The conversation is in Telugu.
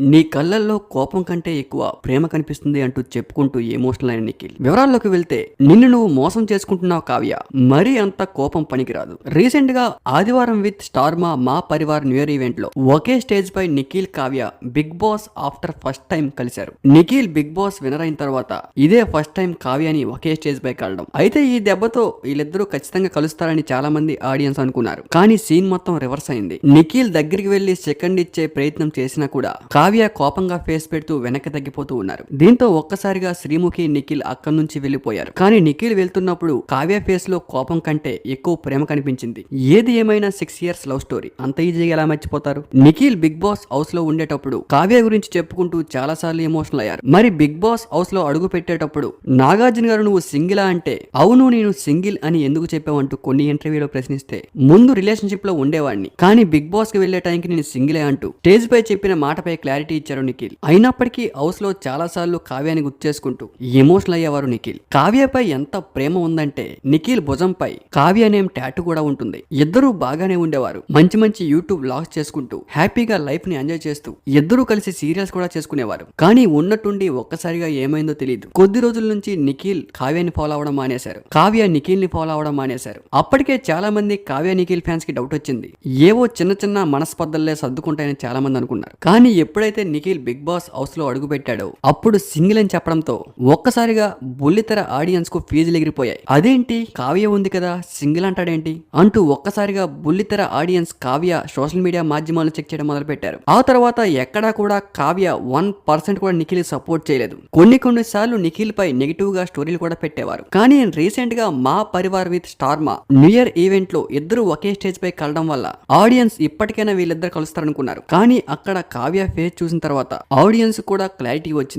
నీ కళ్ళల్లో కోపం కంటే ఎక్కువ ప్రేమ కనిపిస్తుంది అంటూ చెప్పుకుంటూ ఎమోషనల్ అయిన నిఖిల్. వివరాల్లోకి వెళ్తే నిన్ను నువ్వు మోసం చేసుకుంటున్నావు కావ్య. మరీ అంత కోపం పనికిరాదు. రీసెంట్గా ఆదివారం విత్ స్టార్మా మా పరివార్ న్యూ ఇయర్ ఈవెంట్లో ఒకే స్టేజ్ పై Nikhil Kavya Bigg Boss after first time కలిశారు. నిఖిల్ బిగ్ బాస్ వినర్ అయిన తర్వాత ఇదే ఫస్ట్ టైం కావ్యని ఒకే స్టేజ్ పై కలడం. అయితే ఈ దెబ్బతో వీళ్ళిద్దరూ ఖచ్చితంగా కలుస్తారని చాలా మంది ఆడియన్స్ అనుకున్నారు. కానీ సీన్ మొత్తం రివర్స్ అయింది. నిఖిల్ దగ్గరికి వెళ్ళి సెకండ్ ఇచ్చే ప్రయత్నం చేసినా కూడా కావ్య కోపంగా ఫేస్ పెడుతూ వెనక్కి తగ్గిపోతూ ఉన్నారు. దీంతో ఒక్కసారిగా శ్రీముఖి నిఖిల్ అక్కడి నుంచి వెళ్ళిపోయారు కానీ నిఖిల్ వెళ్తున్నప్పుడు కావ్య ఫేస్లో కోపం కంటే ఎక్కువ ప్రేమ కనిపించింది. ఏది ఏమైనా సిక్స్ ఇయర్స్ లవ్ స్టోరీ అంత ఈజీగా ఎలా మర్చిపోతారు? నిఖిల్ బిగ్ బాస్ హౌస్లో ఉండేటప్పుడు కావ్య గురించి చెప్పుకుంటూ చాలా సార్లు ఎమోషనల్ అయ్యారు. మరి బిగ్ బాస్ హౌస్లో అడుగు పెట్టేటప్పుడు నాగార్జున గారు నువ్వు సింగిలా అంటే అవును నేను సింగిల్ అని ఎందుకు చెప్పావంటూ కొన్ని ఇంటర్వ్యూలో ప్రశ్నిస్తే ముందు రిలేషన్షిప్లో ఉండేవాడిని. కానీ బిగ్ బాస్కి వెళ్ళే టైంకి నేను సింగిలే అంటూ స్టేజ్ పై చెప్పిన మాటపై క్లారిటీ ఇచ్చారు నిఖిల్. అయినప్పటికీ హౌస్లో చాలా సార్లు కావ్యాన్ని గుర్తు చేసుకుంటూ ఎమోషనల్ అయ్యేవారు నిఖిల్. కావ్యపై ఎంత ప్రేమ ఉందంటే నిఖిల్ భుజంపై కావ్య నేమ్ ట్యాటు కూడా ఉంటుంది. ఇద్దరూ బాగానే ఉండేవారు. మంచి మంచి యూట్యూబ్ బ్లాగ్స్ చేసుకుంటూ హ్యాపీగా లైఫ్ని ఎంజాయ్ చేస్తూ ఇద్దరూ కలిసి సీరియల్స్ కూడా చేసుకునేవారు. కానీ ఉన్నట్టుండి ఒక్కసారిగా ఏమైందో తెలియదు కొద్ది రోజుల నుంచి నిఖిల్ కావ్యాన్ని ఫాలో అవడం మానేశారు. కావ్య నిఖిల్ని ఫాలో అవడం మానేశారు. అప్పటికే చాలా మంది కావ్య నిఖిల్ ఫ్యాన్స్కి డౌట్ వచ్చింది. ఏవో చిన్న చిన్న మనస్పర్ధల్లే సర్దుకుంటాయని చాలా మంది అనుకున్నారు. కానీ ఎప్పుడైతే నిఖిల్ బిగ్ బాస్ హౌస్లో అడుగు పెట్టాడో అప్పుడు సింగిల్ అని చెప్పడంతో ఒక్కసారిగా బుల్లితెర ఆడియన్స్కు ఫీజులు ఎగిరిపోయాయి. అదేంటి? కావ్య ఉంది కదా సింగిల్ అంటాడేంటి? అంటూ ఒక్కసారిగా బుల్లితెర ఆడియన్స్ కావ్య సోషల్ మీడియా మాధ్యమాలను చెక్ చేయడం మొదలు పెట్టారు ఆ తర్వాత ఎక్కడా కూడా కావ్య వన్ పర్సెంట్ కూడా నిఖిల్ సపోర్ట్ చేయలేదు. కొన్ని కొన్ని సార్లు నిఖిల్ పై నెగిటివ్గా స్టోరీలు కూడా పెట్టేవారు. కానీ రీసెంట్గా మా Parivaar with Star Maa new year ఈవెంట్లో ఇద్దరు ఒకే స్టేజ్ పై కలడం వల్ల ఆడియన్స్ ఇప్పటికైనా వీళ్ళిద్దరు కలుస్తారనుకున్నారు. కానీ అక్కడ కావ్య ఫేస్ చూసిన తర్వాత ఆడియన్స్ కూడా క్లారిటీ వచ్చింది.